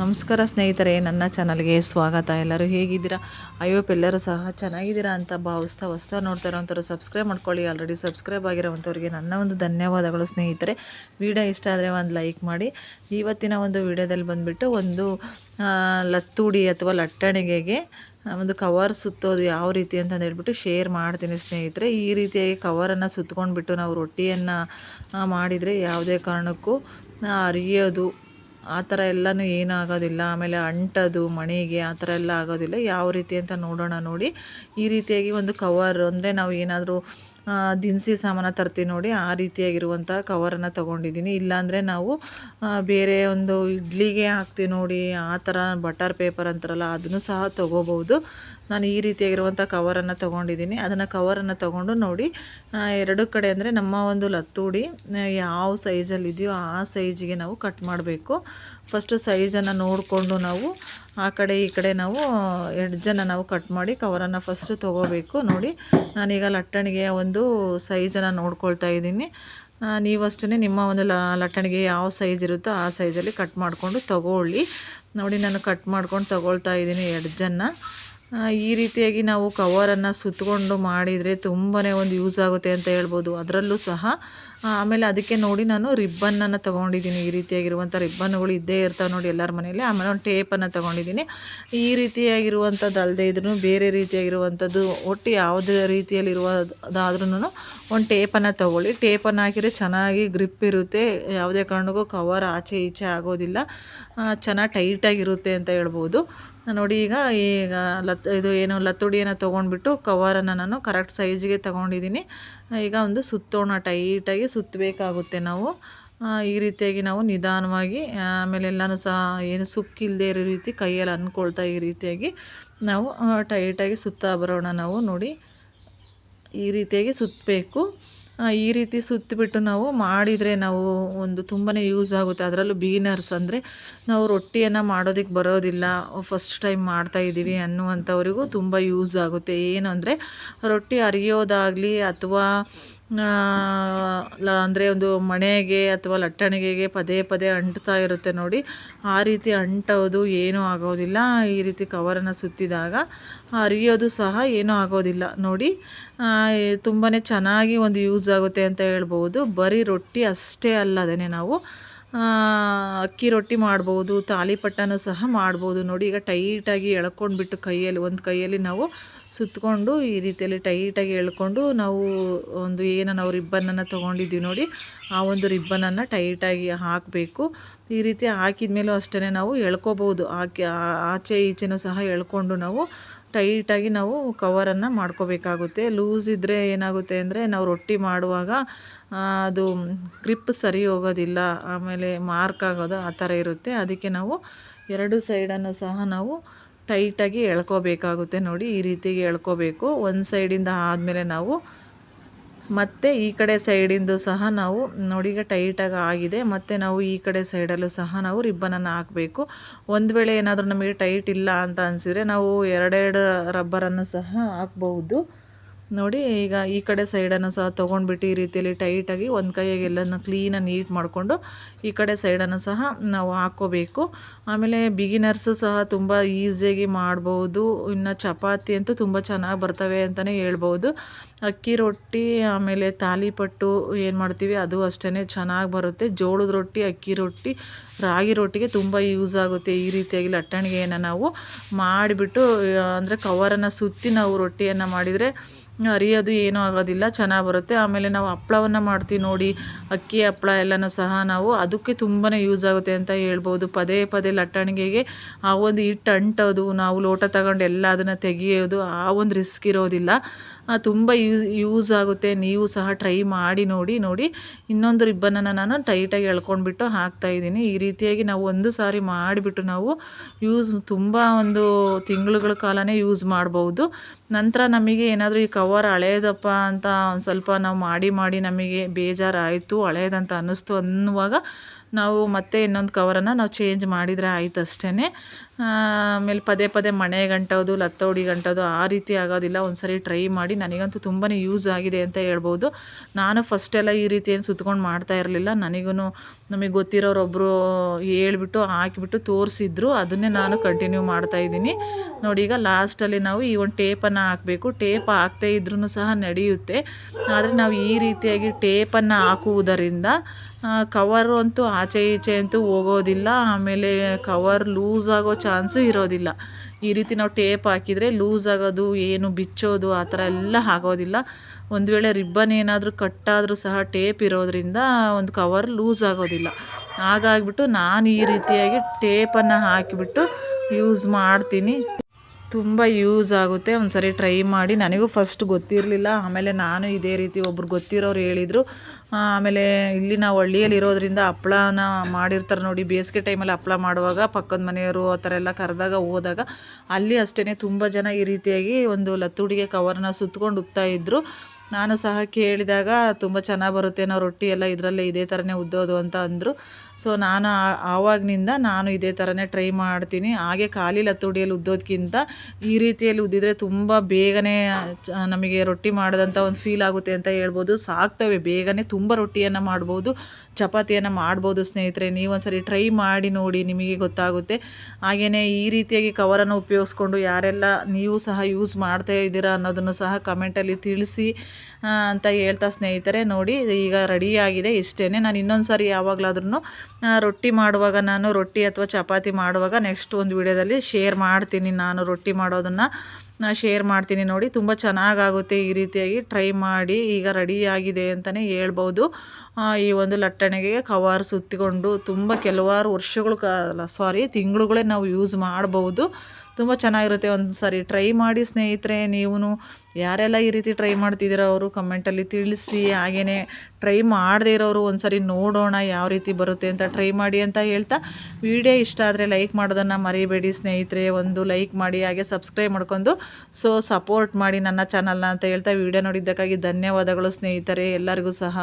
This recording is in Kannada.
ನಮಸ್ಕಾರ ಸ್ನೇಹಿತರೆ, ನನ್ನ ಚಾನಲ್ಗೆ ಸ್ವಾಗತ. ಎಲ್ಲರೂ ಹೇಗಿದ್ದೀರಾ? ಐವಪ್ ಎಲ್ಲರೂ ಸಹ ಚೆನ್ನಾಗಿದ್ದೀರಾ ಅಂತ ಭಾವಿಸ್ತಾ ಹೊಸ್ತಾ ನೋಡ್ತಾ ಇರೋವಂಥವ್ರು ಸಬ್ಸ್ಕ್ರೈಬ್ ಮಾಡ್ಕೊಳ್ಳಿ. ಆಲ್ರೆಡಿ ಸಬ್ಸ್ಕ್ರೈಬ್ ಆಗಿರೋವಂಥವ್ರಿಗೆ ನನ್ನ ಒಂದು ಧನ್ಯವಾದಗಳು ಸ್ನೇಹಿತರೆ. ವಿಡಿಯೋ ಇಷ್ಟ ಆದರೆ ಒಂದು ಲೈಕ್ ಮಾಡಿ. ಇವತ್ತಿನ ಒಂದು ವಿಡಿಯೋದಲ್ಲಿ ಬಂದುಬಿಟ್ಟು ಒಂದು ಲತ್ತುಡಿ ಅಥವಾ ಲಟ್ಟಣಿಗೆಗೆ ಒಂದು ಕವರ್ ಸುತ್ತೋದು ಯಾವ ರೀತಿ ಅಂತಂದು ಹೇಳ್ಬಿಟ್ಟು ಶೇರ್ ಮಾಡ್ತೀನಿ ಸ್ನೇಹಿತರೆ. ಈ ರೀತಿಯಾಗಿ ಕವರನ್ನು ಸುತ್ಕೊಂಡ್ಬಿಟ್ಟು ನಾವು ರೊಟ್ಟಿಯನ್ನು ಮಾಡಿದರೆ ಯಾವುದೇ ಕಾರಣಕ್ಕೂ ಅರಿಯೋದು ಆ ಥರ ಎಲ್ಲನೂ ಏನೂ ಆಗೋದಿಲ್ಲ ಆಮೇಲೆ ಅಂಟೋದು, ಮಣಿಗೆ ಆ ಥರ ಎಲ್ಲ ಆಗೋದಿಲ್ಲ. ಯಾವ ರೀತಿ ಅಂತ ನೋಡೋಣ ನೋಡಿ. ಈ ರೀತಿಯಾಗಿ ಒಂದು ಕವರ್ ಅಂದರೆ ನಾವು ಏನಾದರೂ ದಿನಸಿ ಸಾಮಾನು ತರ್ತೀವಿ ನೋಡಿ, ಆ ರೀತಿಯಾಗಿರುವಂಥ ಕವರನ್ನು ತೊಗೊಂಡಿದ್ದೀನಿ. ಇಲ್ಲಾಂದರೆ ನಾವು ಬೇರೆ ಒಂದು ಇಡ್ಲಿಗೆ ಹಾಕ್ತೀವಿ ನೋಡಿ, ಆ ಥರ ಬಟರ್ ಪೇಪರ್ ಅಂತಾರಲ್ಲ, ಅದನ್ನು ಸಹ ತೊಗೋಬೋದು ನಾನು ಈ ರೀತಿಯಾಗಿರುವಂಥ ಕವರನ್ನು ತೊಗೊಂಡಿದ್ದೀನಿ. ಅದನ್ನು ಕವರನ್ನು ತೊಗೊಂಡು ನೋಡಿ ಎರಡು ಕಡೆ ಅಂದರೆ ನಮ್ಮ ಒಂದು ಲತ್ತೂಡಿ ಯಾವ ಸೈಜಲ್ಲಿದೆಯೋ ಆ ಸೈಜಿಗೆ ನಾವು ಕಟ್ ಮಾಡಬೇಕು. ಫಸ್ಟು ಸೈಜನ್ನು ನೋಡಿಕೊಂಡು ನಾವು, ಆ ಕಡೆ ಈ ಕಡೆ ನಾವು ಎಡ್ಜನ್ನು ನಾವು ಕಟ್ ಮಾಡಿ ಕವರನ್ನು ಫಸ್ಟು ತೊಗೋಬೇಕು. ನೋಡಿ, ನಾನೀಗ ಲಟ್ಟಣಿಗೆ ಒಂದು ಸೈಜನ್ನು ನೋಡ್ಕೊಳ್ತಾ ಇದ್ದೀನಿ. ನೀವಷ್ಟೇ ನಿಮ್ಮ ಒಂದು ಲಟ್ಟಣಿಗೆ ಯಾವ ಸೈಜ್ ಇರುತ್ತೋ ಆ ಸೈಜಲ್ಲಿ ಕಟ್ ಮಾಡಿಕೊಂಡು ತಗೊಳ್ಳಿ. ನೋಡಿ, ನಾನು ಕಟ್ ಮಾಡ್ಕೊಂಡು ತೊಗೊಳ್ತಾ ಇದ್ದೀನಿ ಎಡ್ಜನ್ನು. ಈ ರೀತಿಯಾಗಿ ನಾವು ಕವರನ್ನು ಸುತ್ತಕೊಂಡು ಮಾಡಿದರೆ ತುಂಬಾ ಒಂದು ಯೂಸ್ ಆಗುತ್ತೆ ಅಂತ ಹೇಳ್ಬೋದು. ಅದರಲ್ಲೂ ಸಹ ಆಮೇಲೆ ಅದಕ್ಕೆ ನೋಡಿ ನಾನು ರಿಬ್ಬನ್ನನ್ನು ತೊಗೊಂಡಿದ್ದೀನಿ. ಈ ರೀತಿಯಾಗಿರುವಂಥ ರಿಬ್ಬನ್ಗಳು ಇದ್ದೇ ಇರ್ತಾವೆ ನೋಡಿ ಎಲ್ಲರ ಮನೆಯಲ್ಲಿ. ಆಮೇಲೆ ಒಂದು ಟೇಪನ್ನು ತೊಗೊಂಡಿದ್ದೀನಿ. ಈ ರೀತಿಯಾಗಿರುವಂಥದ್ದು ಅಲ್ಲದೆ ಇದ್ರೂ ಬೇರೆ ರೀತಿಯಾಗಿರುವಂಥದ್ದು ಒಟ್ಟು ಯಾವುದೇ ರೀತಿಯಲ್ಲಿರುವುದಾದ್ರೂ ಒಂದು ಟೇಪನ್ನು ತೊಗೊಳ್ಳಿ. ಟೇಪನ್ನು ಹಾಕಿದರೆ ಚೆನ್ನಾಗಿ ಗ್ರಿಪ್ ಇರುತ್ತೆ. ಯಾವುದೇ ಕಾರಣಕ್ಕೂ ಕವರ್ ಆಚೆ ಈಚೆ ಆಗೋದಿಲ್ಲ. ಚೆನ್ನಾಗಿ ಟೈಟಾಗಿರುತ್ತೆ ಅಂತ ಹೇಳ್ಬೋದು. ನೋಡಿ ಈಗ ಈಗ ಲತ್, ಇದು ಏನು ಲತ್ತುಡಿಯನ್ನು ತೊಗೊಂಡ್ಬಿಟ್ಟು ಕವರನ್ನು ನಾನು ಕರೆಕ್ಟ್ ಸೈಜ್ಗೆ ತೊಗೊಂಡಿದ್ದೀನಿ ಈಗ ಒಂದು ಸುತ್ತೋಣ ಟೈಟಾಗಿ ಸುತ್ತಬೇಕಾಗುತ್ತೆ ನಾವು. ಈ ರೀತಿಯಾಗಿ ನಾವು ನಿಧಾನವಾಗಿ, ಆಮೇಲೆ ಎಲ್ಲನೂ ಸಹ ಏನು ಸುಕ್ಕಿಲ್ಲದೆ ಇರೋ ರೀತಿ ಕೈಯಲ್ಲಿ ಅಂದ್ಕೊಳ್ತಾ ಈ ರೀತಿಯಾಗಿ ನಾವು ಟೈಟಾಗಿ ಸುತ್ತಾ ಬರೋಣ ನಾವು ನೋಡಿ. ಈ ರೀತಿಯಾಗಿ ಸುತ್ತಬೇಕು ಈ ರೀತಿ ಸುತ್ತಿಬಿಟ್ಟು ನಾವು ಮಾಡಿದರೆ ನಾವು ಒಂದು ತುಂಬಾ ಯೂಸ್ ಆಗುತ್ತೆ. ಅದರಲ್ಲೂ ಬಿಗಿನರ್ಸ್ ಅಂದರೆ ನಾವು ರೊಟ್ಟಿಯನ್ನು ಮಾಡೋದಕ್ಕೆ ಬರೋದಿಲ್ಲ. ಫಸ್ಟ್ ಟೈಮ್ ಮಾಡ್ತಾ ಇದ್ದೀವಿ ಅನ್ನುವಂಥವರಿಗೂ ತುಂಬ ಯೂಸ್ ಆಗುತ್ತೆ. ಏನು ಅಂದರೆ ರೊಟ್ಟಿ ಅರಿಯೋದಾಗಲಿ ಅಥವಾ ಅಂದರೆ ಒಂದು ಮಣೆಗೆ ಅಥವಾ ಲಟ್ಟಣಿಗೆಗೆ ಪದೇ ಪದೇ ಅಂಟ್ತಾ ಇರುತ್ತೆ ನೋಡಿ. ಆ ರೀತಿ ಅಂಟೋದು ಏನೂ ಆಗೋದಿಲ್ಲ. ಈ ರೀತಿ ಕವರನ್ನು ಸುತ್ತಿದಾಗ ಹರಿಯೋದು ಸಹ ಏನೂ ಆಗೋದಿಲ್ಲ ನೋಡಿ. ತುಂಬಾ ಚೆನ್ನಾಗಿ ಒಂದು ಯೂಸ್ ಆಗುತ್ತೆ ಅಂತ ಹೇಳ್ಬೋದು. ಬರೀ ರೊಟ್ಟಿ ಅಷ್ಟೇ ಅಲ್ಲದೇ ನಾವು ಅಕ್ಕಿ ರೊಟ್ಟಿ ಮಾಡ್ಬೋದು ತಾಲಿಪಟ್ಟನೂ ಸಹ ಮಾಡ್ಬೋದು. ನೋಡಿ, ಈಗ ಟೈಟಾಗಿ ಎಳ್ಕೊಂಡ್ಬಿಟ್ಟು ಕೈಯಲ್ಲಿ, ಒಂದು ಕೈಯಲ್ಲಿ ನಾವು ಸುತ್ತಕೊಂಡು ಈ ರೀತಿಯಲ್ಲಿ ಟೈಟಾಗಿ ಎಳ್ಕೊಂಡು ನಾವು ಒಂದು ಏನೋ ನಾವು ರಿಬ್ಬನನ್ನು ತೊಗೊಂಡಿದ್ದೀವಿ ನೋಡಿ, ಆ ಒಂದು ರಿಬ್ಬನನ್ನು ಟೈಟಾಗಿ ಹಾಕಬೇಕು. ಈ ರೀತಿ ಹಾಕಿದ ಮೇಲೂ ಅಷ್ಟೇ ನಾವು ಎಳ್ಕೊಬೋದು. ಆಕೆ ಆಚೆ ಈಚೆನೂ ಸಹ ಎಳ್ಕೊಂಡು ನಾವು ಟೈಟಾಗಿ ನಾವು ಕವರನ್ನು ಮಾಡ್ಕೋಬೇಕಾಗುತ್ತೆ. ಲೂಸ್ ಇದ್ದರೆ ಏನಾಗುತ್ತೆ ಅಂದರೆ ನಾವು ರೊಟ್ಟಿ ಮಾಡುವಾಗ ಅದು ಗ್ರಿಪ್ ಸರಿ ಹೋಗೋದಿಲ್ಲ, ಆಮೇಲೆ ಮಾರ್ಕ್ ಆಗೋದು ಆ ಥರ ಇರುತ್ತೆ. ಅದಕ್ಕೆ ನಾವು ಎರಡು ಸೈಡನ್ನು ಸಹ ನಾವು ಟೈಟಾಗಿ ಎಳ್ಕೋಬೇಕಾಗುತ್ತೆ ನೋಡಿ, ಈ ರೀತಿಗೆ ಎಳ್ಕೋಬೇಕು. ಒಂದು ಸೈಡಿಂದ ಆದಮೇಲೆ ನಾವು ಮತ್ತು ಈ ಕಡೆ ಸೈಡಿಂದು ಸಹ ನಾವು ನೋಡಿ ಈಗ ಟೈಟಾಗಿ ಆಗಿದೆ. ಮತ್ತು ನಾವು ಈ ಕಡೆ ಸೈಡಲ್ಲೂ ಸಹ ನಾವು ರಿಬ್ಬನನ್ನು ಹಾಕಬೇಕು. ಒಂದು ವೇಳೆ ಏನಾದರೂ ನಮಗೆ ಟೈಟ್ ಇಲ್ಲ ಅಂತ ಅನಿಸಿದರೆ ನಾವು ಎರಡೆರಡು ರಬ್ಬರನ್ನು ಸಹ ಹಾಕ್ಬಹುದು. ನೋಡಿ, ಈಗ ಈ ಕಡೆ ಸೈಡನ್ನು ಸಹ ತೊಗೊಂಡ್ಬಿಟ್ಟು ಈ ರೀತಿಯಲ್ಲಿ ಟೈಟಾಗಿ ಒಂದು ಕೈಯಾಗಿ ಎಲ್ಲನೂ ಕ್ಲೀನಾಗಿ ನೀಟ್ ಮಾಡಿಕೊಂಡು ಈ ಕಡೆ ಸೈಡನ್ನು ಸಹ ನಾವು ಹಾಕ್ಕೋಬೇಕು. ಆಮೇಲೆ ಬಿಗಿನರ್ಸು ಸಹ ತುಂಬ ಈಸಿಯಾಗಿ ಮಾಡ್ಬೋದು. ಇನ್ನು ಚಪಾತಿ ಅಂತೂ ತುಂಬ ಚೆನ್ನಾಗಿ ಬರ್ತವೆ ಅಂತಲೇ ಹೇಳ್ಬೋದು. ಅಕ್ಕಿ ರೊಟ್ಟಿ, ಆಮೇಲೆ ತಾಲಿಪಟ್ಟು ಏನು ಮಾಡ್ತೀವಿ, ಅದು ಅಷ್ಟೇ ಚೆನ್ನಾಗಿ ಬರುತ್ತೆ. ಜೋಳದ ರೊಟ್ಟಿ, ಅಕ್ಕಿ ರೊಟ್ಟಿ, ರಾಗಿ ರೊಟ್ಟಿಗೆ ತುಂಬ ಯೂಸ್ ಆಗುತ್ತೆ. ಈ ರೀತಿಯಾಗಿ ಲಟ್ಟಣಿಗೆಯನ್ನು ನಾವು ಮಾಡಿಬಿಟ್ಟು, ಅಂದರೆ ಕವರನ್ನು ಸುತ್ತಿ ನಾವು ರೊಟ್ಟಿಯನ್ನು ಮಾಡಿದರೆ ಅರಿಯೋದು ಏನೂ ಆಗೋದಿಲ್ಲ, ಚೆನ್ನಾಗಿ ಬರುತ್ತೆ. ಆಮೇಲೆ ನಾವು ಹಪ್ಳವನ್ನು ಮಾಡ್ತೀವಿ ನೋಡಿ, ಅಕ್ಕಿ ಹಪ್ಪಳ ಎಲ್ಲನೂ ಸಹ ನಾವು ಅದಕ್ಕೆ ತುಂಬಾ ಯೂಸ್ ಆಗುತ್ತೆ ಅಂತ ಹೇಳ್ಬೋದು. ಪದೇ ಪದೇ ಲಟ್ಟಣಿಗೆಗೆ ಆ ಒಂದು ಹಿಟ್ಟು ಅಂಟೋದು, ನಾವು ಲೋಟ ತಗೊಂಡು ಎಲ್ಲ ಅದನ್ನು ತೆಗೆಯೋದು ಆ ಒಂದು ರಿಸ್ಕ್ ಇರೋದಿಲ್ಲ. ತುಂಬ ಯೂಸ್ ಯೂಸ್ ಆಗುತ್ತೆ. ನೀವು ಸಹ ಟ್ರೈ ಮಾಡಿ ನೋಡಿ ನೋಡಿ. ಇನ್ನೊಂದು ರಿಬ್ಬನನ್ನು ನಾನು ಟೈಟಾಗಿ ಎಳ್ಕೊಂಡ್ಬಿಟ್ಟು ಹಾಕ್ತಾಯಿದ್ದೀನಿ ಈ ರೀತಿಯಾಗಿ ನಾವು ಒಂದು ಸಾರಿ ಮಾಡಿಬಿಟ್ಟು ನಾವು ಯೂಸ್ ತುಂಬ ಒಂದು ತಿಂಗಳುಗಳ ಕಾಲನೇ ಯೂಸ್ ಮಾಡ್ಬೋದು. ನಂತರ ನಮಗೆ ಏನಾದರೂ ಈ ಕವರ್ ಹಳೇದಪ್ಪ ಅಂತ ಒಂದು ಸ್ವಲ್ಪ ನಾವು ಮಾಡಿ ಮಾಡಿ ನಮಗೆ ಬೇಜಾರಾಯಿತು, ಹಳೇದಂತ ಅನ್ನಿಸ್ತು ಅನ್ನುವಾಗ ನಾವು ಮತ್ತೆ ಇನ್ನೊಂದು ಕವರನ್ನು ನಾವು ಚೇಂಜ್ ಮಾಡಿದರೆ ಆಯ್ತು ಅಷ್ಟೇ ಆಮೇಲೆ ಪದೇ ಪದೇ ಮಣೆ ಗಂಟೋದು ಲತ್ತೋಡಿ ಗಂಟೋದು ಆ ರೀತಿ ಆಗೋದಿಲ್ಲ. ಒಂದು ಸರಿ ಟ್ರೈ ಮಾಡಿ. ನನಗಂತೂ ತುಂಬಾ ಯೂಸ್ ಆಗಿದೆ ಅಂತ ಹೇಳ್ಬೋದು. ನಾನು ಫಸ್ಟೆಲ್ಲ ಈ ರೀತಿ ಏನು ಸುತ್ಕೊಂಡು ಮಾಡ್ತಾ ಇರಲಿಲ್ಲ. ನನಗೂ ನಮಗೆ ಗೊತ್ತಿರೋರೊಬ್ಬರು ಹೇಳ್ಬಿಟ್ಟು, ಹಾಕಿಬಿಟ್ಟು ತೋರಿಸಿದ್ರು. ಅದನ್ನೇ ನಾನು ಕಂಟಿನ್ಯೂ ಮಾಡ್ತಾ ಇದ್ದೀನಿ. ನೋಡಿ, ಈಗ ಲಾಸ್ಟಲ್ಲಿ ನಾವು ಈ ಒಂದು ಟೇಪನ್ನು ಹಾಕಬೇಕು. ಟೇಪ್ ಹಾಕ್ತೇ ಇದ್ರೂ ಸಹ ನಡೆಯುತ್ತೆ. ಆದರೆ ನಾವು ಈ ರೀತಿಯಾಗಿ ಟೇಪನ್ನು ಹಾಕುವುದರಿಂದ ಕವರು ಅಂತೂ ಆಚೆ ಈಚೆ ಅಂತೂ ಹೋಗೋದಿಲ್ಲ, ಆಮೇಲೆ ಕವರ್ ಲೂಸ್ ಆಗೋ ಚಾನ್ಸು ಇರೋದಿಲ್ಲ. ಈ ರೀತಿ ನಾವು ಟೇಪ್ ಹಾಕಿದರೆ ಲೂಸ್ ಆಗೋದು, ಏನು ಬಿಚ್ಚೋದು, ಆ ಥರ ಎಲ್ಲ ಆಗೋದಿಲ್ಲ. ಒಂದು ವೇಳೆ ರಿಬ್ಬನ್ ಏನಾದರೂ ಕಟ್ಟಾದರೂ ಸಹ ಟೇಪ್ ಇರೋದರಿಂದ ಒಂದು ಕವರ್ ಲೂಸ್ ಆಗೋದಿಲ್ಲ. ಹಾಗಾಗಿಬಿಟ್ಟು ನಾನು ಈ ರೀತಿಯಾಗಿ ಟೇಪನ್ನು ಹಾಕಿಬಿಟ್ಟು ಯೂಸ್ ಮಾಡ್ತೀನಿ. ತುಂಬ ಯೂಸ್ ಆಗುತ್ತೆ. ಒಂದು ಸರಿ ಟ್ರೈ ಮಾಡಿ. ನನಗೂ ಫಸ್ಟ್ ಗೊತ್ತಿರಲಿಲ್ಲ. ಆಮೇಲೆ ನಾನು ಇದೇ ರೀತಿ ಒಬ್ರು ಗೊತ್ತಿರೋರು ಹೇಳಿದರು. ಆಮೇಲೆ ಇಲ್ಲಿ ನಾವು ಹಳ್ಳಿಯಲ್ಲಿ ಇರೋದ್ರಿಂದ ಹಪ್ಳನ ಮಾಡಿರ್ತಾರೆ ನೋಡಿ. ಬೇಸಿಗೆ ಟೈಮಲ್ಲಿ ಹಪ್ಳ ಮಾಡುವಾಗ ಪಕ್ಕದ ಮನೆಯವರು ಆ ಥರ ಎಲ್ಲ ಕರೆದಾಗ ಹೋದಾಗ ಅಲ್ಲಿ ಅಷ್ಟೇ ತುಂಬ ಜನ ಈ ರೀತಿಯಾಗಿ ಒಂದು ಲತ್ತುಡಿಗೆ ಕವರ್ನ ಸುತ್ಕೊಂಡು ಉತ್ತಾ ಇದ್ದರು ನಾನು ಸಹ ಕೇಳಿದಾಗ ತುಂಬ ಚೆನ್ನಾಗಿ ಬರುತ್ತೆ ನಾವು ರೊಟ್ಟಿ ಎಲ್ಲ ಇದರಲ್ಲೇ ಇದೇ ಥರನೇ ಉದ್ದೋದು ಅಂತ ಅಂದರು. ಸೊ ನಾನು ಆವಾಗಿನಿಂದ ನಾನು ಇದೇ ಥರನೇ ಟ್ರೈ ಮಾಡ್ತೀನಿ. ಹಾಗೆ ಖಾಲಿ ಲತ್ತುಡಿಯಲ್ಲಿ ಉದ್ದೋದಕ್ಕಿಂತ ಈ ರೀತಿಯಲ್ಲಿ ಉದ್ದಿದ್ರೆ ತುಂಬ ಬೇಗನೆ ನಮಗೆ ರೊಟ್ಟಿ ಮಾಡಿದಂಥ ಒಂದು ಫೀಲ್ ಆಗುತ್ತೆ ಅಂತ ಹೇಳ್ಬೋದು. ಸಾಕ್ತವೆ, ಬೇಗನೆ ತುಂಬ ರೊಟ್ಟಿಯನ್ನು ಮಾಡ್ಬೋದು, ಚಪಾತಿಯನ್ನು ಮಾಡ್ಬೋದು ಸ್ನೇಹಿತರೆ. ನೀವು ಒಂದ್ಸರಿ ಟ್ರೈ ಮಾಡಿ ನೋಡಿ, ನಿಮಗೆ ಗೊತ್ತಾಗುತ್ತೆ. ಹಾಗೆಯೇ ಈ ರೀತಿಯಾಗಿ ಕವರನ್ನು ಉಪಯೋಗಿಸ್ಕೊಂಡು ಯಾರೆಲ್ಲ ನೀವು ಸಹ ಯೂಸ್ ಮಾಡ್ತಾ ಇದ್ದೀರಾ ಅನ್ನೋದನ್ನು ಸಹ ಕಮೆಂಟಲ್ಲಿ ತಿಳಿಸಿ ಅಂತ ಹೇಳ್ತಾ ಸ್ನೇಹಿತರೆ. ನೋಡಿ, ಈಗ ರೆಡಿಯಾಗಿದೆ ಇಷ್ಟೇ ನಾನು ಇನ್ನೊಂದು ಸಾರಿ ಯಾವಾಗಲಾದ್ರೂ ರೊಟ್ಟಿ ಮಾಡುವಾಗ ನಾನು ರೊಟ್ಟಿ ಅಥವಾ ಚಪಾತಿ ಮಾಡುವಾಗ ನೆಕ್ಸ್ಟ್ ಒಂದು ವಿಡಿಯೋದಲ್ಲಿ ಶೇರ್ ಮಾಡ್ತೀನಿ ನಾನು ರೊಟ್ಟಿ ಮಾಡೋದನ್ನು. ಶೇರ್ ಮಾಡ್ತೀನಿ ನೋಡಿ. ತುಂಬ ಚೆನ್ನಾಗಾಗುತ್ತೆ ಈ ರೀತಿಯಾಗಿ ಟ್ರೈ ಮಾಡಿ ಈಗ ರೆಡಿಯಾಗಿದೆ ಅಂತಲೇ ಹೇಳ್ಬೋದು. ಈ ಒಂದು ಲಟ್ಟಣಿಗೆ ಕವರ್ ಸುತ್ತಿಕೊಂಡು ತುಂಬ ಕೆಲವಾರು ವರ್ಷಗಳು ಕಾಲ ಸಾರಿ ತಿಂಗಳುಗಳೇ ನಾವು ಯೂಸ್ ಮಾಡ್ಬೋದು. ತುಂಬ ಚೆನ್ನಾಗಿರುತ್ತೆ ಒಂದು ಸಾರಿ ಟ್ರೈ ಮಾಡಿ ಸ್ನೇಹಿತರೆ ನೀವು ಯಾರೆಲ್ಲ ಈ ರೀತಿ ಟ್ರೈ ಮಾಡ್ತಿದ್ದೀರೋ ಅವರು ಕಮೆಂಟಲ್ಲಿ ತಿಳಿಸಿ. ಹಾಗೆಯೇ ಟ್ರೈ ಮಾಡದೇ ಇರೋರು ಒಂದು ನೋಡೋಣ ಯಾವ ರೀತಿ ಬರುತ್ತೆ ಅಂತ ಟ್ರೈ ಮಾಡಿ ಅಂತ ಹೇಳ್ತಾ. ವಿಡಿಯೋ ಇಷ್ಟ ಆದರೆ ಲೈಕ್ ಮಾಡೋದನ್ನು ಮರಿಬೇಡಿ ಸ್ನೇಹಿತರೆ. ಒಂದು ಲೈಕ್ ಮಾಡಿ, ಹಾಗೆ ಸಬ್ಸ್ಕ್ರೈಬ್ ಮಾಡ್ಕೊಂಡು ಸೊ ಸಪೋರ್ಟ್ ಮಾಡಿ ನನ್ನ ಚಾನಲ್ನ ಅಂತ ಹೇಳ್ತಾ ವಿಡಿಯೋ ನೋಡಿದ್ದಕ್ಕಾಗಿ ಧನ್ಯವಾದಗಳು ಸ್ನೇಹಿತರೆ ಎಲ್ಲರಿಗೂ ಸಹ.